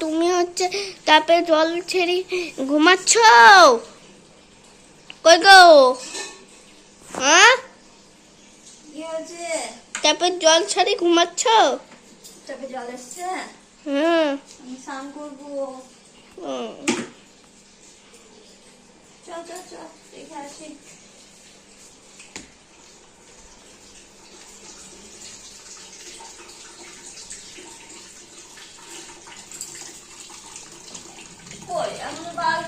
তুমি হচ্ছে তাপে জল ছেড়ে ঘুমাচ্ছ? কই গো? হ্যাঁ? তাপে জল ছেড়ে ঘুমাচ্ছ? চোখে জল এসছে? হুম। আমি স্নান করব। হুম। চ চ চ দেখে আসি কই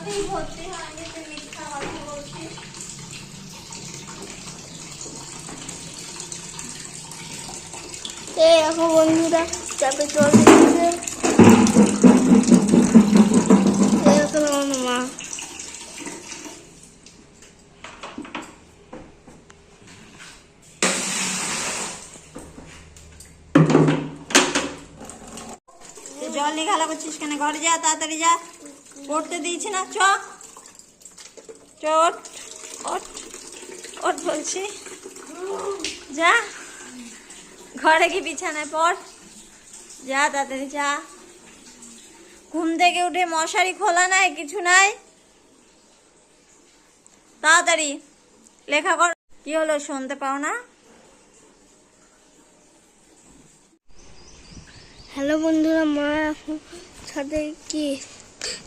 এখনও ভর্তি হয়নি তুই মিথ্যা কথা বলছিস এই দেখো বন্ধুরা চাপে জল দিচ্ছে এই আমার মা। জল নিয়ে খেলা করছিস কেন? ঘরে যা তাড়াতাড়ি যা। পড়তে দিয়েছি না চ চ ওঠ ওঠ ওঠ বলছি। যা, ঘরে কি বিছানায় পড়। যা, তাড়াতাড়ি যা। ঘুম থেকে উঠে মশারি খোলা নাই, কিছু নাই। তাড়াতাড়ি লেখা কর। কি হলো, শুনতে পাও না? হ্যালো বন্ধুরা, মা এখন ছাদে কি?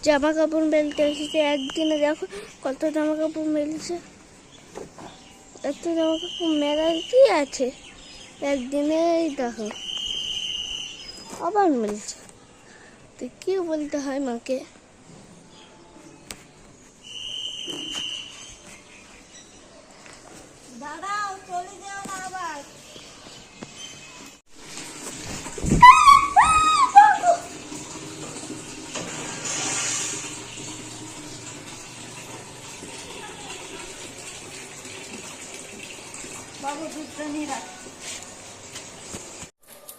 জামা কাপড় মেলতে এসেছে। একদিনে দেখো কত জামা কাপড় মেলছে। এত জামা কাপড় মেলার কি আছে? একদিনেই দেখো, আবার মেলছে। তো কি বলতে হয় মাকে? চলে যাও। বাবু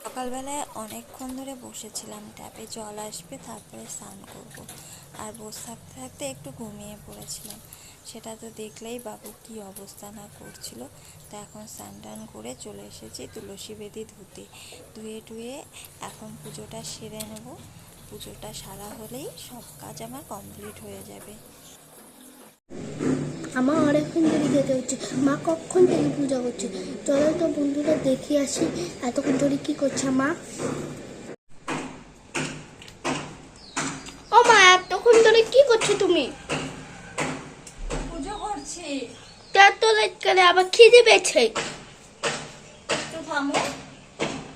সকালবেলায় অনেকক্ষণ ধরে বসেছিলাম। ট্যাপে জল আসবে, তারপরে স্নান করব। আর বসে থাকতে থাকতে একটু ঘুমিয়ে পড়েছিলাম। সেটা তো দেখলেই বাবু কি অবস্থা না করছিল। তা এখন স্নান টান করে চলে এসেছি তুলসী বেদি ধুতে। ধুয়ে টুয়ে এখন পুজোটা সেরে নেব। পুজোটা সারা হলেই সব কাজ আমার কমপ্লিট হয়ে যাবে। আমার অনেকক্ষণ ধরে যেতে হচ্ছে। মা কখন থেকে পূজা করছে? চলো তো বন্ধুরা দেখে আসি এতক্ষণ ধরে কি করছে মা। ও মা এতক্ষণ ধরে কি করছ তুমি? পুজো করছি। এত লেট করে আবার খিদে পেয়েছে। একটু থামো।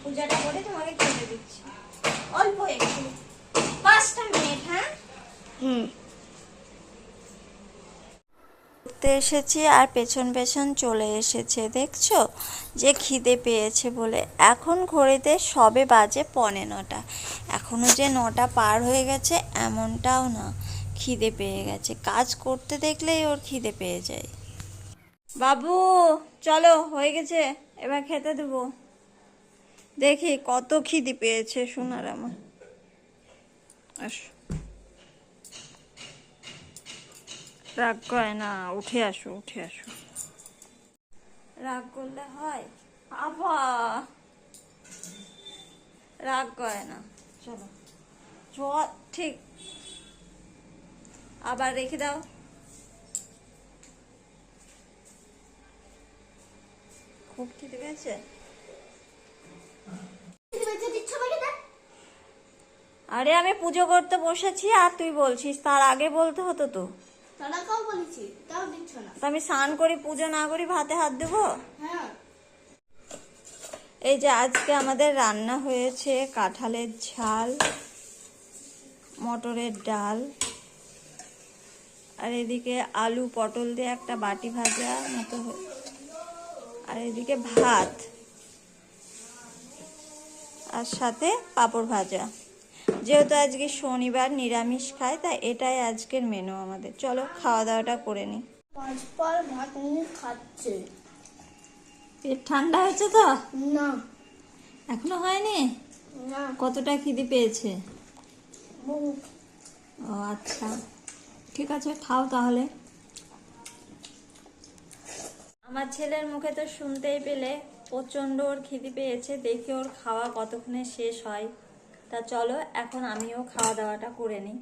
পূজাটা করে তোমাকে খেতে দিচ্ছি। অল্প একটু। পাঁচটা মিনিট হ্যাঁ? হুম। ঘুরতে এসেছি আর পেছন পেছন চলে এসেছে, দেখছ? যে খিদে পেয়েছে বলে। এখন ঘড়িতে সবে বাজে পনে নটা। এখনও যে নটা পার হয়ে গেছে এমনটাও না। খিদে পেয়ে গেছে। কাজ করতে দেখলেই ওর খিদে পেয়ে যায়। বাবু, চলো, হয়ে গেছে। এবার খেতে দেবো। দেখি কত খিদে পেয়েছে সোনার আমার। আসো। রাগ করে না উঠে আসো উঠে আসো। রাগ করলে হয়? আবা রাগ করে না। চলো। চ ঠিক। আবার রেখে দাও। খুব খিদে পেয়েছে? আরে আমি পুজো করতে বসেছি আর তুই বলছিস তার আগে বলতে হতো তো। তারা বলেছি তাও দিচ্ছ না। আমি স্নান করি পুজো না করি ভাতে হাত দেবো? হ্যাঁ। এই যে আজকে আমাদের রান্না হয়েছে কাঁঠালের ঝাল মটরের ডাল আর এদিকে আলু পটল দিয়ে একটা বাটি ভাজা মতো আর এদিকে ভাত আর সাথে পাঁপড় ভাজা। যেহেতু আজকে শনিবার নিরামিষ খায় তাই এটাই আজকের মেনু আমাদের। চলো খাওয়া দাওয়াটা করে নিই খাচ্ছে। পেট ঠান্ডা হয়েছে তো? না। এখনও হয়নি? না। কতটা খিদি পেয়েছে? ও আচ্ছা। ঠিক আছে খাও তাহলে। আমার ছেলের মুখে তো শুনতেই পেলে প্রচণ্ড ওর খিদি পেয়েছে দেখি ওর খাওয়া কতক্ষণে শেষ হয়। তা চলো এখন আমিও খাওয়া দাওয়াটা করে নিই।